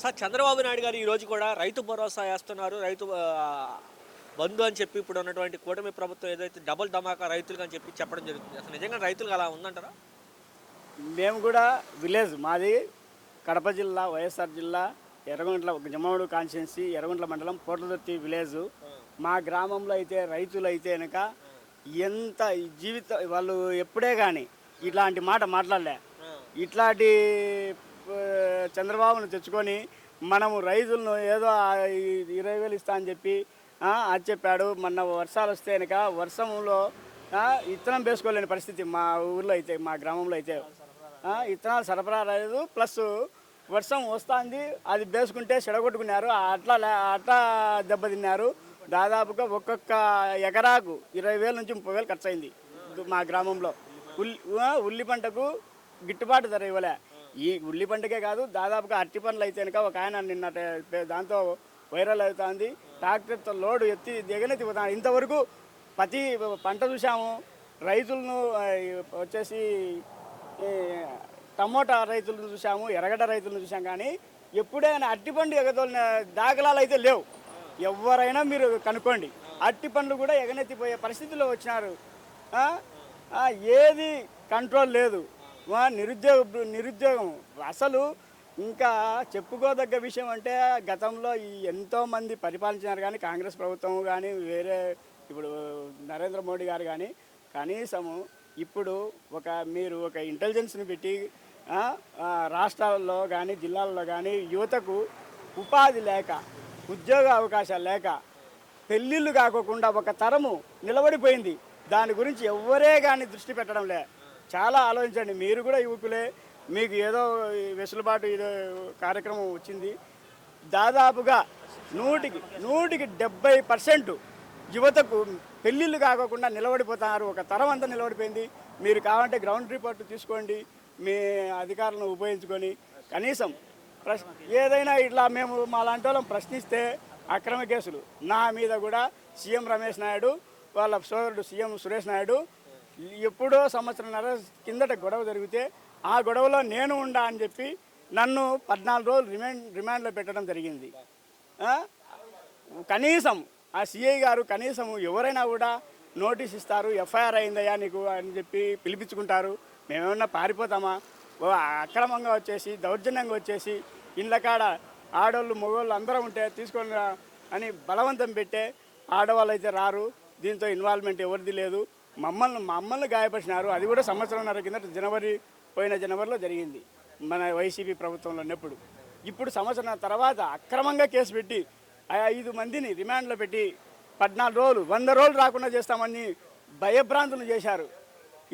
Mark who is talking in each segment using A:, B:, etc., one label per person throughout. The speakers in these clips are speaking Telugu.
A: సార్ చంద్రబాబు నాయుడు గారు ఈ రోజు కూడా రైతు భరోసా వేస్తున్నారు. రైతు బంధు అని చెప్పి ఇప్పుడు ఉన్నటువంటి కూటమి ప్రభుత్వం ఏదైతే డబుల్ ధమాకా రైతులకు అని చెప్పి చెప్పడం జరుగుతుంది. అసలు నిజంగా రైతులకు అలా ఉందంటారా?
B: మేము కూడా విలేజ్ మాది కడప జిల్లా వైఎస్ఆర్ జిల్లా ఎర్రగుంట్ల జమ్మవుడు కాన్స్టిట్యున్సీ ఎర్రగుంట్ల మండలం పోట్లదొత్తి విలేజ్. మా గ్రామంలో అయితే రైతులు అయితే కనుక ఎంత జీవిత వాళ్ళు ఎప్పుడే కానీ ఇట్లాంటి మాట మాట్లాడలే. ఇట్లాంటి చంద్రబాబును తెచ్చుకొని మనము రైతులను ఏదో ఇరవై వేలు ఇస్తా అని చెప్పి అది చెప్పాడు. మొన్న వర్షాలు వస్తే కనుక వర్షంలో ఇత్తనం వేసుకోలేని పరిస్థితి మా ఊర్లో అయితే మా గ్రామంలో అయితే. ఇత్తనాలు సరఫరా రాలేదు. ప్లస్ వర్షం వస్తుంది. అది వేసుకుంటే చెడగొట్టుకున్నారు. అట్లా అట్లా దెబ్బతిన్నారు దాదాపుగా ఒక్కొక్క ఎకరాకు ఇరవై వేల నుంచి ముప్పై వేలు ఖర్చు అయింది మా గ్రామంలో. ఉల్లి ఉల్లి పంటకు గిట్టుబాటు ధర ఇవ్వలే. ఈ ఉల్లి పండుగే కాదు దాదాపుగా అట్టి పనులు అయితే కనుక ఒక ఆయన నిన్న దాంతో వైరల్ అవుతుంది. ట్రాక్టర్తో లోడు ఎత్తి దిగనెత్తి పోతాను ఇంతవరకు ప్రతి పంట చూసాము రైతులను వచ్చేసి టమోటా రైతులను చూసాము ఎర్రగడ్డ రైతులను చూసాం కానీ ఎప్పుడైనా అరటిపండు ఎగదోలిన దాఖలాలు అయితే లేవు. ఎవరైనా మీరు కనుక్కోండి. అట్టి పండ్లు కూడా ఎగనెత్తిపోయే పరిస్థితిలో వచ్చినారు. ఏది కంట్రోల్ లేదు. నిరుద్యోగ నిరుద్యోగం. అసలు ఇంకా చెప్పుకోదగ్గ విషయం అంటే గతంలో ఈ ఎంతోమంది పరిపాలించినారు కానీ కాంగ్రెస్ ప్రభుత్వం కానీ వేరే ఇప్పుడు నరేంద్ర మోడీ గారు కానీ కనీసము ఇప్పుడు ఒక మీరు ఒక ఇంటెలిజెన్స్ని పెట్టి రాష్ట్రాల్లో కానీ జిల్లాల్లో కానీ యువతకు ఉపాధి లేక ఉద్యోగ అవకాశాలు లేక పెళ్ళిళ్ళు కాకోకుండా ఒక తరము నిలబడిపోయింది. దాని గురించి ఎవరే కానీ దృష్టి పెట్టడం లే చాలా ఆలోచించండి. మీరు కూడా యువకులే మీకు ఏదో వెసులుబాటు ఏదో కార్యక్రమం వచ్చింది. దాదాపుగా నూటికి నూటికి డెబ్బై పర్సెంట్ యువతకు పెళ్ళిళ్ళు కాకోకుండా నిలబడిపోతున్నారు ఒక తరం అంతా నిలబడిపోయింది. మీరు కావాలంటే గ్రౌండ్ రిపోర్ట్ తీసుకోండి. మీ అధికారులను ఉపయోగించుకొని. కనీసం ప్రశ్ ఏదైనా ఇట్లా మేము మా లాంటి వాళ్ళం ప్రశ్నిస్తే అక్రమ కేసులు. నా మీద కూడా సీఎం రమేష్ నాయుడు వాళ్ళ సోదరుడు సీఎం సురేష్ నాయుడు ఎప్పుడో సంవత్సరంన్నర కిందట గొడవ జరిగితే ఆ గొడవలో నేను ఉండా అని చెప్పి నన్ను పద్నాలుగు రోజులు రిమాండ్ రిమాండ్లో పెట్టడం జరిగింది. కనీసం ఆ సిఐ గారు కనీసం ఎవరైనా కూడా నోటీస్ ఇస్తారు ఎఫ్ఐఆర్ అయిందయ్యా నీకు అని చెప్పి పిలిపించుకుంటారు. మేమేమన్నా పారిపోతామా? ఓ అక్రమంగా వచ్చేసి దౌర్జన్యంగా వచ్చేసి ఇళ్ళ కాడ ఆడవాళ్ళు మగవాళ్ళు అందరూ ఉంటే తీసుకొని రా అని బలవంతం పెట్టే ఆడవాళ్ళు అయితే రారు. దీంతో ఇన్వాల్వ్మెంట్ ఎవరిది లేదు. మమ్మల్ని మమ్మల్ని గాయపరిచినారు. అది కూడా సంవత్సరంన్నర కిందట జనవరి పోయిన జనవరిలో జరిగింది. మన వైసీపీ ప్రభుత్వంలో ఉన్నప్పుడు. ఇప్పుడు సంవత్సరం తర్వాత అక్రమంగా కేసు పెట్టి ఐదు మందిని రిమాండ్లో పెట్టి పద్నాలుగు రోజులు వంద రోజులు రాకుండా చేస్తామని భయభ్రాంతులు చేశారు.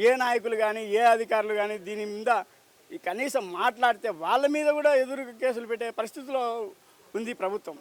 B: ఏ నాయకులు కానీ ఏ అధికారులు కానీ దీని మీద కనీసం మాట్లాడితే వాళ్ళ మీద కూడా ఎదురు కేసులు పెట్టే పరిస్థితిలో ఉంది ప్రభుత్వం.